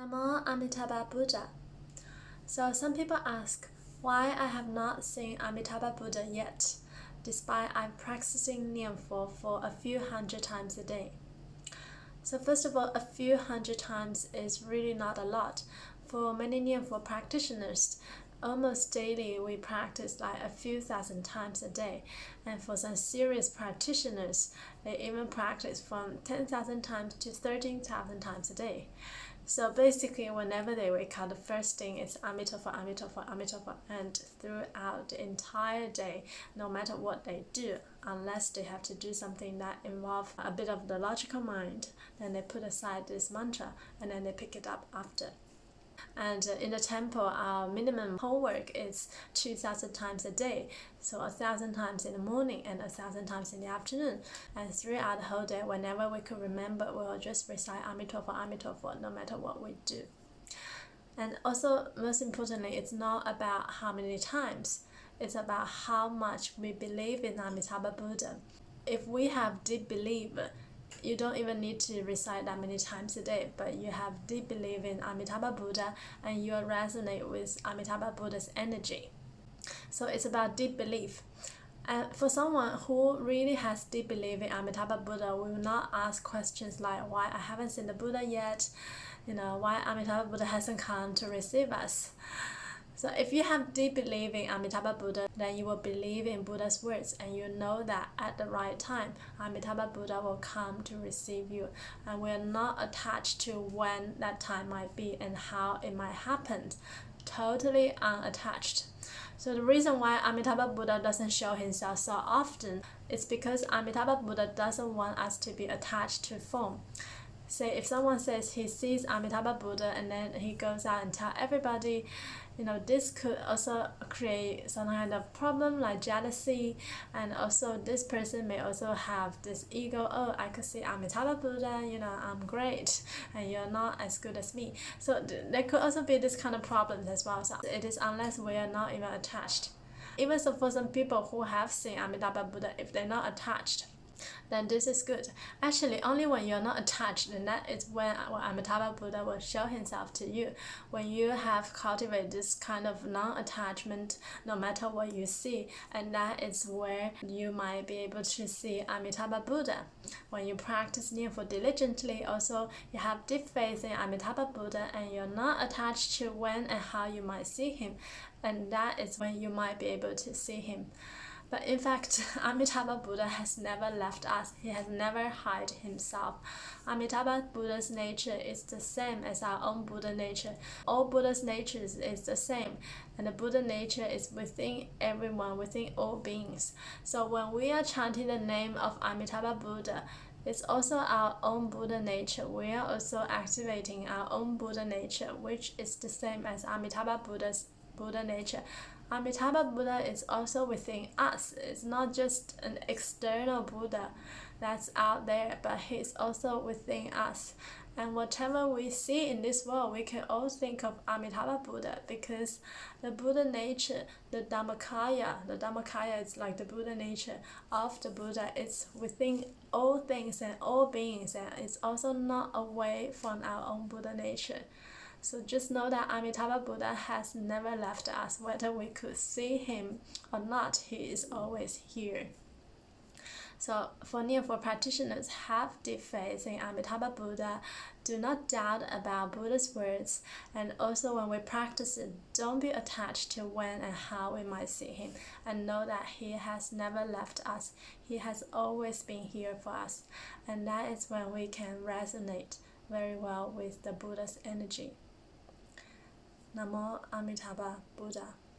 Namo Amitabha Buddha. So some people ask why I have not seen Amitabha Buddha yet, despite I'm practicing Nianfo for a few hundred times a day. So first of all, a few hundred times is really not a lot. For many Nianfo practitioners, almost daily we practice like a few thousand times a day and for some serious practitioners they even practice from 10,000 times to 13,000 times a day so basically whenever they wake up the first thing is Amitabha, Amitabha, Amitabha and throughout the entire day no matter what they do unless they have to do something that involves a bit of the logical mind then they put aside this mantra and then they pick it up after and uh, in the temple, our minimum homework is 2,000 times a day. So a thousand times in the morning and a thousand times in the afternoon. And throughout the whole day, whenever we could remember, we'll just recite Amitabha, Amitabha, no matter what we do. And also, most importantly, it's not about how many times. It's about how much we believe in Amitabha Buddha. If we have deep belief, you don't even need to recite that many times a day, but you have deep belief in Amitabha Buddha and you resonate with Amitabha Buddha's energy. So it's about deep belief. And for someone who really has deep belief in Amitabha Buddha, we will not ask questions like why I haven't seen the Buddha yet, you know, why Amitabha Buddha hasn't come to receive us. So if you have deep belief in Amitabha Buddha, then you will believe in Buddha's words and you know that at the right time, Amitabha Buddha will come to receive you. And we are not attached to when that time might be and how it might happen. Totally unattached. So the reason why Amitabha Buddha doesn't show himself so often is because Amitabha Buddha doesn't want us to be attached to form say if someone says he sees Amitabha Buddha and then he goes out and tell everybody, you know, this could also create some kind of problem like jealousy and also this person may also have this ego, oh I could see Amitabha Buddha, you know, I'm great and you're not as good as me. So there could also be this kind of problems as well. So it is unless we are not even attached. Even so for some people who have seen Amitabha Buddha, if they're not attached, then this is good. Actually, only when you're not attached, then that is when Amitabha Buddha will show himself to you. When you have cultivated this kind of non-attachment, no matter what you see, and that is where you might be able to see Amitabha Buddha. When you practice Nianfo diligently, also you have deep faith in Amitabha Buddha, and you're not attached to when and how you might see him, and that is when you might be able to see him. But in fact, Amitabha Buddha has never left us. He has never hid himself. Amitabha Buddha's nature is the same as our own Buddha nature. All Buddha's natures is the same, and the Buddha nature is within everyone, within all beings. So when we are chanting the name of Amitabha Buddha, it's also our own Buddha nature. We are also activating our own Buddha nature, which is the same as Amitabha Buddha's Buddha nature. Amitabha Buddha is also within us. It's not just an external Buddha that's out there, but he's also within us. And whatever we see in this world, we can all think of Amitabha Buddha because the Buddha nature, the Dhammakaya, the Dhammakaya is like the Buddha nature of the Buddha. It's within all things and all beings, and it's also not away from our own Buddha nature. So just know that Amitabha Buddha has never left us, whether we could see him or not, he is always here. So for Nianfo practitioners, have deep faith in Amitabha Buddha. Do not doubt about Buddha's words. And also when we practice it, don't be attached to when and how we might see him. And know that he has never left us. He has always been here for us. And that is when we can resonate very well with the Buddha's energy. Namo Amitabha Buddha.